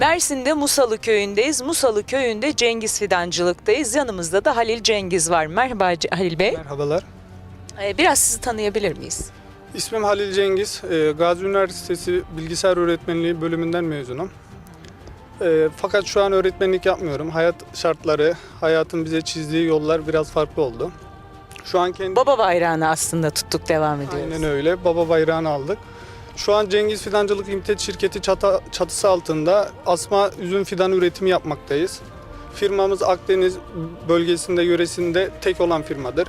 Mersin'de Musalı köyündeyiz. Musalı köyünde Cengiz Fidancılık'tayız. Yanımızda da Halil Cengiz var. Merhaba C- Halil Bey. Merhabalar. Ee, Biraz sizi tanıyabilir miyiz? İsmim Halil Cengiz. Ee, Gazi Üniversitesi Bilgisayar Öğretmenliği bölümünden mezunum. Ee, Fakat şu an öğretmenlik yapmıyorum. Hayat şartları, hayatın bize çizdiği yollar biraz farklı oldu. Şu an kendi Baba bayrağını aslında tuttuk devam ediyoruz. aynen öyle baba bayrağını aldık. Şu an Cengiz Fidancılık Limited şirketi çata- çatısı altında asma üzüm fidan üretimi yapmaktayız. Firmamız Akdeniz bölgesinde, yöresinde tek olan firmadır.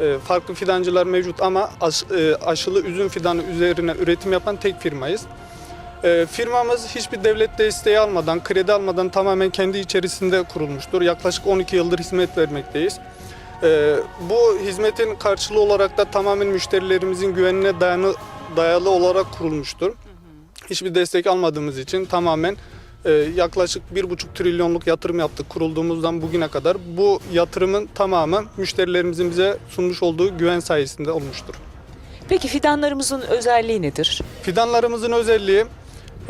Ee, Farklı fidancılar mevcut ama aş- e, aşılı üzüm fidanı üzerine üretim yapan tek firmayız. Ee, Firmamız hiçbir devlet desteği almadan, kredi almadan tamamen kendi içerisinde kurulmuştur. Yaklaşık 12 yıldır hizmet vermekteyiz. Ee, Bu hizmetin karşılığı olarak da tamamen müşterilerimizin güvenine dayanı, dayalı olarak kurulmuştur. Hiçbir destek almadığımız için tamamen e, yaklaşık 1,5 trilyonluk yatırım yaptık kurulduğumuzdan bugüne kadar. Bu yatırımın tamamı müşterilerimizin bize sunmuş olduğu güven sayesinde olmuştur. Peki fidanlarımızın özelliği nedir? Fidanlarımızın özelliği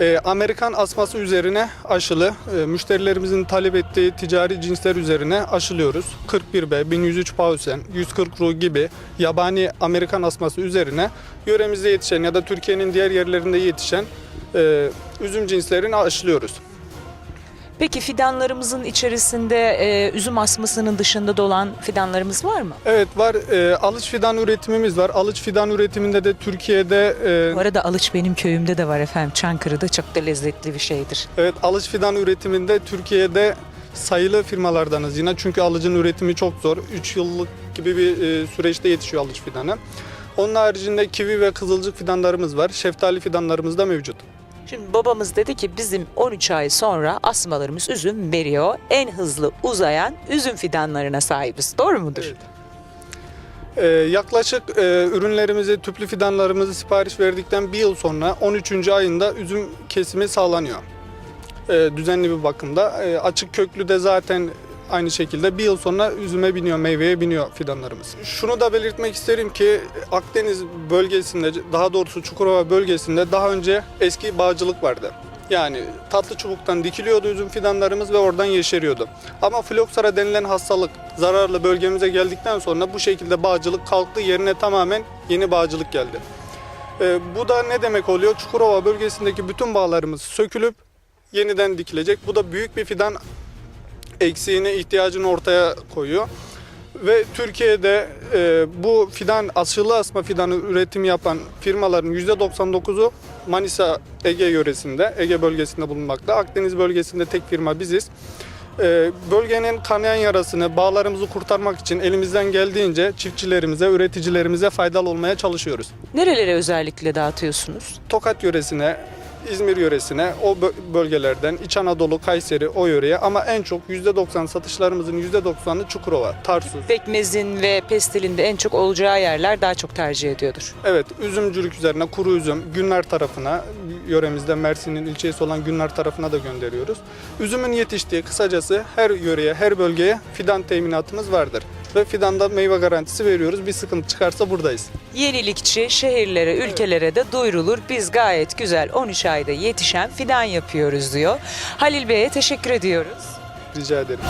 e, Amerikan asması üzerine aşılı. E, müşterilerimizin talep ettiği ticari cinsler üzerine aşılıyoruz. 41B, 1103 Pausen, 140 Ru gibi yabani Amerikan asması üzerine yöremizde yetişen ya da Türkiye'nin diğer yerlerinde yetişen e, üzüm cinslerini aşılıyoruz. Peki fidanlarımızın içerisinde e, üzüm asmasının dışında dolan fidanlarımız var mı? Evet var e, alıç fidan üretimimiz var. Alıç fidan üretiminde de Türkiye'de e, Bu arada alıç benim köyümde de var efendim. Çankırı'da çok da lezzetli bir şeydir. Evet alış fidan üretiminde Türkiye'de sayılı firmalardanız yine. Çünkü alıcın üretimi çok zor. 3 yıllık gibi bir e, süreçte yetişiyor alış fidanı. Onun haricinde kivi ve kızılcık fidanlarımız var. Şeftali fidanlarımız da mevcut. Şimdi babamız dedi ki bizim 13 ay sonra asmalarımız üzüm veriyor. En hızlı uzayan üzüm fidanlarına sahibiz. Doğru mudur? Evet. Ee, yaklaşık e, ürünlerimizi, tüplü fidanlarımızı sipariş verdikten bir yıl sonra 13. ayında üzüm kesimi sağlanıyor. Ee, düzenli bir bakımda. Ee, açık köklü de zaten aynı şekilde bir yıl sonra üzüme biniyor, meyveye biniyor fidanlarımız. Şunu da belirtmek isterim ki Akdeniz bölgesinde, daha doğrusu Çukurova bölgesinde daha önce eski bağcılık vardı. Yani tatlı çubuktan dikiliyordu üzüm fidanlarımız ve oradan yeşeriyordu. Ama floksara denilen hastalık zararlı bölgemize geldikten sonra bu şekilde bağcılık kalktı yerine tamamen yeni bağcılık geldi. Ee, bu da ne demek oluyor? Çukurova bölgesindeki bütün bağlarımız sökülüp yeniden dikilecek. Bu da büyük bir fidan eksiğini, ihtiyacını ortaya koyuyor. Ve Türkiye'de e, bu fidan, aşılı asma fidanı üretim yapan firmaların %99'u Manisa Ege yöresinde, Ege bölgesinde bulunmakta. Akdeniz bölgesinde tek firma biziz. E, bölgenin kanayan yarasını, bağlarımızı kurtarmak için elimizden geldiğince çiftçilerimize, üreticilerimize faydalı olmaya çalışıyoruz. Nerelere özellikle dağıtıyorsunuz? Tokat yöresine, İzmir yöresine, o bö- bölgelerden İç Anadolu, Kayseri o yöreye ama en çok %90 satışlarımızın %90'ı Çukurova, Tarsus. Pekmezin ve pestilin de en çok olacağı yerler daha çok tercih ediyordur. Evet, üzümcülük üzerine kuru üzüm Günler tarafına, yöremizde Mersin'in ilçesi olan Günler tarafına da gönderiyoruz. Üzümün yetiştiği kısacası her yöreye, her bölgeye fidan teminatımız vardır. Ve fidanda meyve garantisi veriyoruz. Bir sıkıntı çıkarsa buradayız. Yenilikçi şehirlere, ülkelere de duyurulur. Biz gayet güzel 13 ayda yetişen fidan yapıyoruz diyor. Halil Bey'e teşekkür ediyoruz. Rica ederim.